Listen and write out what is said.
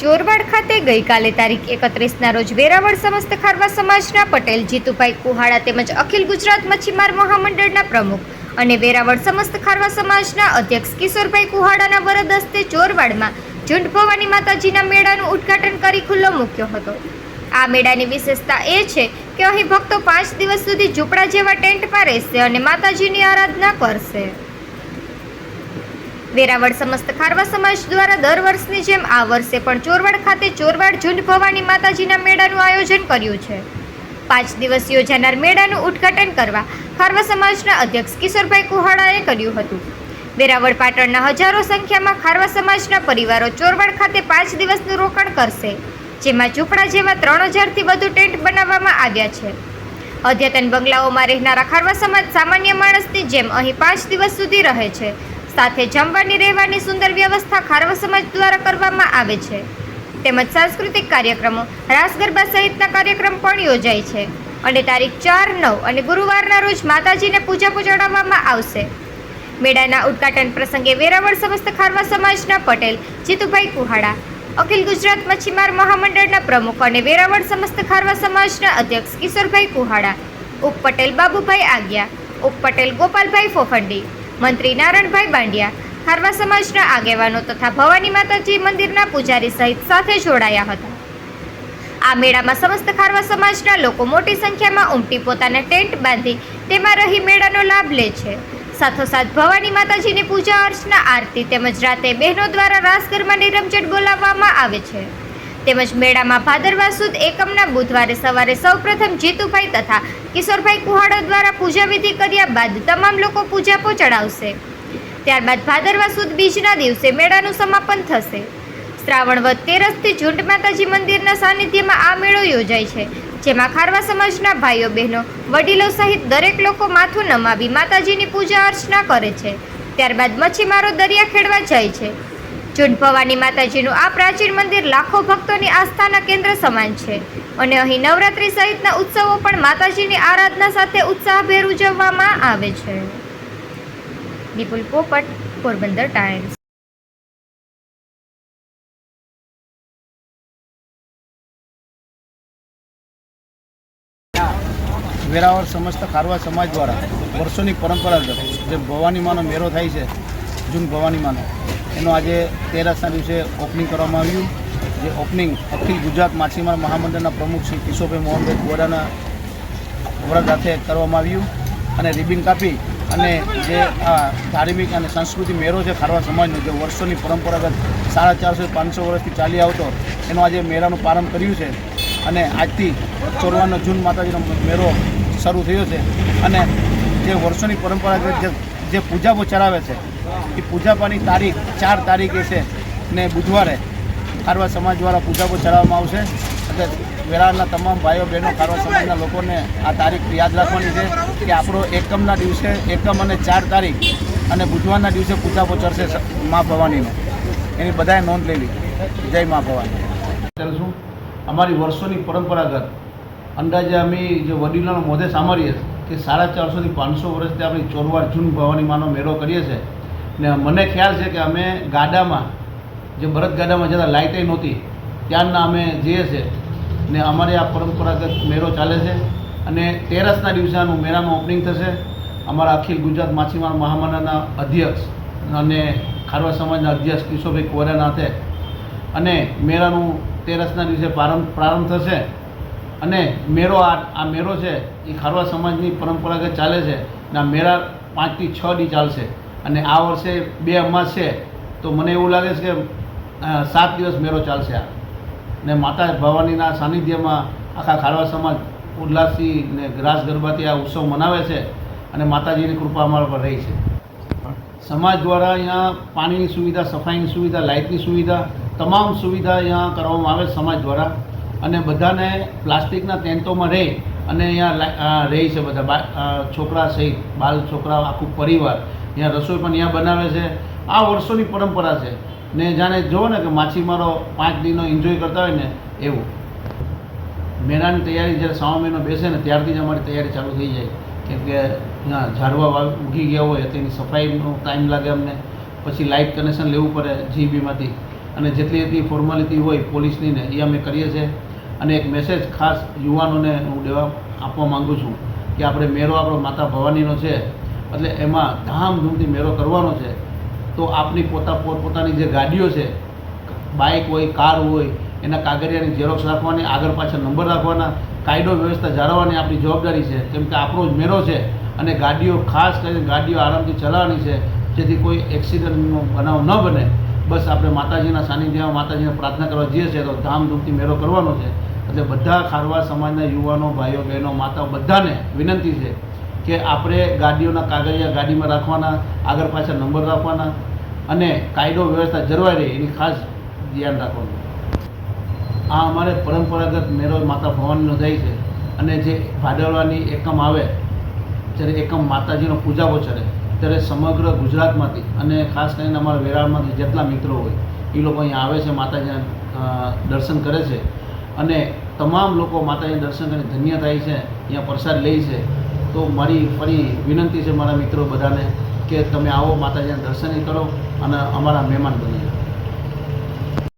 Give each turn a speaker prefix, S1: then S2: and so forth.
S1: ચોરવાડ ખાતે ગઈકાલે તારીખ એકત્રીસના રોજ વેરાવળ સમસ્ત ખારવા સમાજના પટેલ, જીતુભાઈ કુહાડા તેમજ અખિલ ગુજરાત મચ્છીમાર મહામંડળના પ્રમુખ અને વેરાવળ સમસ્ત ખારવા સમાજના અધ્યક્ષ કિશોરભાઈ કુહાડાના વરદ હસ્તે ચોરવાડમાં ઝુંડ ભવાની માતાજીના મેળાનું ઉદ્ઘાટન કરી ખુલ્લો મૂક્યો હતો. આ મેળાની વિશેષતા એ છે કે અહીં ભક્તો પાંચ દિવસ સુધી ઝૂંપડા જેવા ટેન્ટમાં રહેશે અને માતાજીની આરાધના કરશે. વેરાવળ સમસ્ત ખારવા સમાજ દ્વારા દર વર્ષની જેમ આ વર્ષે પણ ચોરવાડ ખાતે ચોરવાડ ઝુંડ ભવાની માતાજીના મેળાનું આયોજન કર્યું છે. પાંચ દિવસ યોજાનાર મેળાનું ઉદ્ઘાટન કરવા ખારવા સમાજના અધ્યક્ષ કિશોરભાઈ કુહાડાએ કર્યું હતું. વેરાવળ પાટણના હજારો સંખ્યામાં ખારવા સમાજના પરિવારો ચોરવાડ ખાતે પાંચ દિવસનું રોકાણ કરશે, જેમાં ઝૂંપડા જેવા ત્રણ હજારથી વધુ ટેન્ટ બનાવવામાં આવ્યા છે. અદ્યતન બંગલાઓમાં રહેનારા ખારવા સમાજ સામાન્ય માણસની જેમ અહીં પાંચ દિવસ સુધી રહે છે. સાથે જમવાની રહેવાની સુંદર વ્યવસ્થા ખારવા સમાજ દ્વારા કરવામાં આવે છે. તેમજ સાંસ્કૃતિક કાર્યક્રમો રાસ ગરબા સહિતના કાર્યક્રમ પણ યોજાય છે. અને તારીખ ચાર, નવ અને ગુરુવારના રોજ માતાજીને પૂજા ચડાવવામાં આવશે. મેળાના ઉદ્ઘાટન પ્રસંગે વેરાવળ સમસ્ત ખારવા સમાજના પટેલ, જીતુભાઈ કુહાડા, અખિલ ગુજરાત મચ્છીમાર મહામંડળના પ્રમુખ અને વેરાવળ સમસ્ત ખારવા સમાજના અધ્યક્ષ કિશોરભાઈ કુહાડા ઉપ પટેલ બાબુભાઈ આગિયા ઉપ પટેલ ગોપાલભાઈ ફોફંડી મંત્રી નારણભાઈ બાંડિયા ખારવા સમાજના આગેવાનો તથા ભવાની માતાજી મંદિરના પૂજારી સહિત સાથે જોડાયા હતા. આ મેળામાં સમસ્ત ખારવા સમાજના લોકો મોટી સંખ્યામાં ઉમટી પોતાના ટેન્ટ બાંધી તેમાં રહી મેળાનો લાભ લે છે. સાથોસાથ ભવાની માતાજીની પૂજા અર્ચના, આરતી તેમજ રાતે બહેનો દ્વારા રાસ ગરબાની રમઝટ બોલાવવામાં આવે છે. તેમજ મેળામાં ભાદરવા સુદ એકમના બુધવારે સવારે સૌપ્રથમ જીતુભાઈ તથા કિશોરભાઈ કુહાડો દ્વારા પૂજા વિધિ કર્યા બાદ તમામ લોકો પૂજા ચડાવશે ત્યારબાદ ભાદરવા સુદ બીજના દિવસે મેળાનું સમાપન થશે. શ્રાવણ વદ તેરસથી ઝુંડ માતાજી મંદિરના સાનિધ્યમાં આ મેળો યોજાય છે, જેમાં ખારવા સમાજના ભાઈઓ, બહેનો, વડીલો સહિત દરેક લોકો માથું નમાવી માતાજીની પૂજા અર્ચના કરે છે. ત્યારબાદ મચ્છીમારો દરિયા ખેડવા જાય છે. ભવાની માતાજીનું આ પ્રાચીન મંદિર લાખો ભક્તોની આસ્થાના કેન્દ્ર સમાન છે. અને અહીં નવરાત્રી સહિતના ઉત્સવો પણ માતાજીની આરાધના સાથે ઉત્સાહભેર ઉજવવામાં આવે છે. વિપુલ પોપટ, પોરબંદર ટાઈમ્સ.
S2: વેરાવળ સમસ્ત ખારવા સમાજ દ્વારા વર્ષોની પરંપરાગત જે ભવાનીમાનો મેળો થાય છે, જૂન ભવાનીમાનો એનો આજે તેરસના દિવસે ઓપનિંગ કરવામાં આવ્યું. જે ઓપનિંગ અખિલ ગુજરાત માછીમાર મહામંડળના પ્રમુખ શ્રી કિશોરભાઈ મોહનભાઈ ગોરાના વરદ હાથે કરવામાં આવ્યું. અને રિબિન કાપી અને જે આ ધાર્મિક અને સાંસ્કૃતિક મેળો છે ખારવા સમાજનો, જે વર્ષોની પરંપરાગત સાડા ચારસો પાંચસો વર્ષથી ચાલી આવતો, એનો આજે મેળાનું પ્રારંભ કર્યું છે. અને આજથી ચોરવાનો જૂન માતાજીનો મેળો શરૂ થયો છે. અને જે વર્ષોની પરંપરાગત જે જે પૂજાપો ચડાવે છે, એ પૂજાપાની તારીખ ચાર તારીખે છે ને બુધવારે ખારવા સમાજ દ્વારા પૂજાપો ચડાવવામાં આવશે. એટલે વેરાળના તમામ ભાઈઓ બહેનો ખારવા સમાજના લોકોને આ તારીખ યાદ રાખવાની છે કે આપણો એકમના દિવસે એકમ અને ચાર તારીખ અને બુધવારના દિવસે પૂજાપો ચડશે મા ભવાનીનો. એની બધાએ નોંધ લેવી જય મા ભવાની. અમારી વર્ષોની પરંપરાગત અંદાજે અમે જે વડીલોના મોઢે સાંભળીએ કે સાડા ચારસોથી પાંચસો વર્ષથી આપણી ચોરવાડ જૂન ભવાની માનો મેળો કરીએ છીએ ને મને ખ્યાલ છે કે અમે ગાડામાં, જે ભરત ગાડામાં જતાં લાઇટે નહોતી ત્યારના અમે જઈએ છીએ ને અમારે આ પરંપરાગત મેળો ચાલે છે. અને તેરસના દિવસે આનું મેળાનું ઓપનિંગ થશે. અમારા અખિલ ગુજરાત માછીમાર મહામંડળના અધ્યક્ષ અને ખારવા સમાજના અધ્યક્ષ કિશોરભાઈ કોરેનાથે અને મેળાનું તેરસના દિવસે પ્રારંભ પ્રારંભ થશે. અને મેળો આ આ મેળો છે, એ ખારવા સમાજની પરંપરાગત ચાલે છે અને આ મેળા પાંચથી છ દી ચાલશે. અને આ વર્ષે બે અમાસ છે, તો મને એવું લાગે છે કે સાત દિવસ મેળો ચાલશે આ. ને માતા ભવાનીના સાનિધ્યમાં આખા ખારવા સમાજ ઉલ્લાસથી ને ગ્રાસ ગરબાથી આ ઉત્સવ મનાવે છે અને માતાજીની કૃપા અમારા પર રહી છે. સમાજ દ્વારા અહીંયા પાણીની સુવિધા, સફાઈની સુવિધા, લાઇટની સુવિધા, તમામ સુવિધા અહીંયા કરવામાં આવે સમાજ દ્વારા. અને બધાને પ્લાસ્ટિકના ટેન્ટોમાં રહે અને અહીંયા રહે છે બધા છોકરા સહિત, બાલ છોકરા, આખું પરિવાર અહીંયા રસોઈ પણ અહીંયા બનાવે છે. આ વર્ષોની પરંપરા છે. ને જાણે જુઓ ને કે માછીમારો પાંચ દિનો એન્જોય કરતા હોય ને એવું. મેળાની તૈયારી જ્યારે શ્રાવણ મહિનો બેસે ને ત્યારથી જ અમારી તૈયારી ચાલુ થઈ જાય. કેમ કે ઝાડવા ઉગી ગયા હોય તેની સફાઈનો ટાઈમ લાગે અમને. પછી લાઇટ કનેક્શન લેવું પડે જીબીમાંથી અને જેટલી એટલી ફોર્માલિટી હોય પોલીસની ને, એ અમે કરીએ છીએ. અને એક મેસેજ ખાસ યુવાનોને હું દેવા આપવા માગું છું કે આપણે મેળો આપણો માતા ભવાનીનો છે, એટલે એમાં ધામધૂમથી મેળો કરવાનો છે, તો આપની પોતા પોતપોતાની જે ગાડીઓ છે, બાઇક હોય, કાર હોય, એના કાગળિયાની ઝેરોક્ષ રાખવાની, આગળ પાછળ નંબર રાખવાના, કાયદો વ્યવસ્થા જાળવવાની આપણી જવાબદારી છે, કેમ કે આપણો જ મેળો છે અને ગાડીઓ ખાસ કરીને ગાડીઓ આરામથી ચલાવવાની છે, જેથી કોઈ એક્સિડન્ટનો બનાવ ન બને. બસ આપણે માતાજીના સાનિધ્યમાં માતાજીને પ્રાર્થના કરવા જઈએ છીએ તો ધામધૂમથી મેળો કરવાનો છે. એટલે બધા ખારવા સમાજના યુવાનો, ભાઈઓ, બહેનો, માતાઓ બધાને વિનંતી છે કે આપણે ગાડીઓના કાગળિયા ગાડીમાં રાખવાના, આગળ પાછળ નંબર રાખવાના અને કાયદો વ્યવસ્થા જળવાઈ રહે, એની ખાસ ધ્યાન રાખવાનું. આ અમારે પરંપરાગત મેળો માતા ભવાનીનો જાય છે અને જે ભાદરવાની એકમ આવે, જ્યારે એકમ માતાજીનો પૂજાવો ચડે, ત્યારે સમગ્ર ગુજરાતમાંથી અને ખાસ કરીને અમારા વેરાળમાંથી જેટલા મિત્રો હોય, એ લોકો અહીંયા આવે છે, માતાજીના દર્શન કરે છે. અને તમામ લોકો માતાજીના દર્શન કરીને ધન્ય થાય છે અહીંયા પ્રસાદ લે છે, તો મારી ફરી વિનંતી છે મારા મિત્રો બધાને કે તમે આવો માતાજીના દર્શન કરો અને અમારા મહેમાન બની